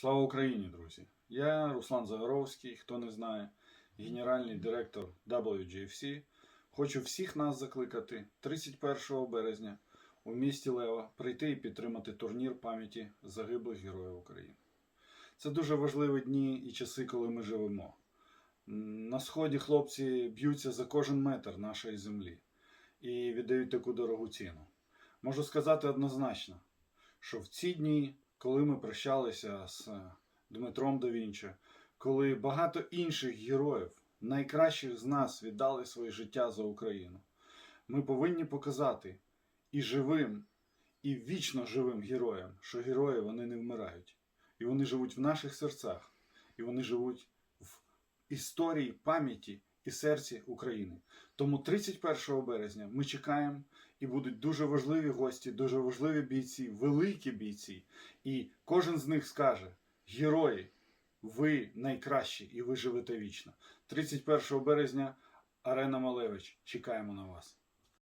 Слава Україні, друзі! Я Руслан Загоровський, хто не знає, генеральний директор WGFC. Хочу всіх нас закликати 31 березня у місті Лева прийти і підтримати турнір пам'яті загиблих героїв України. Це дуже важливі дні і часи, коли ми живемо. На сході хлопці б'ються за кожен метр нашої землі і віддають таку дорогу ціну. Можу сказати однозначно, що в ці дні, коли ми прощалися з е, Дмитром да Вінчі, коли багато інших героїв, найкращих з нас, віддали своє життя за Україну, ми повинні показати і живим, і вічно живим героям, що герої вони не вмирають. І вони живуть в наших серцях, і вони живуть в історії, пам'яті і серці України. Тому 31 березня ми чекаємо і будуть дуже важливі гості, дуже важливі бійці, великі бійці. І кожен з них скаже: Герої, ви найкращі і ви живете вічно. 31 березня Арена Малевич. Чекаємо на вас.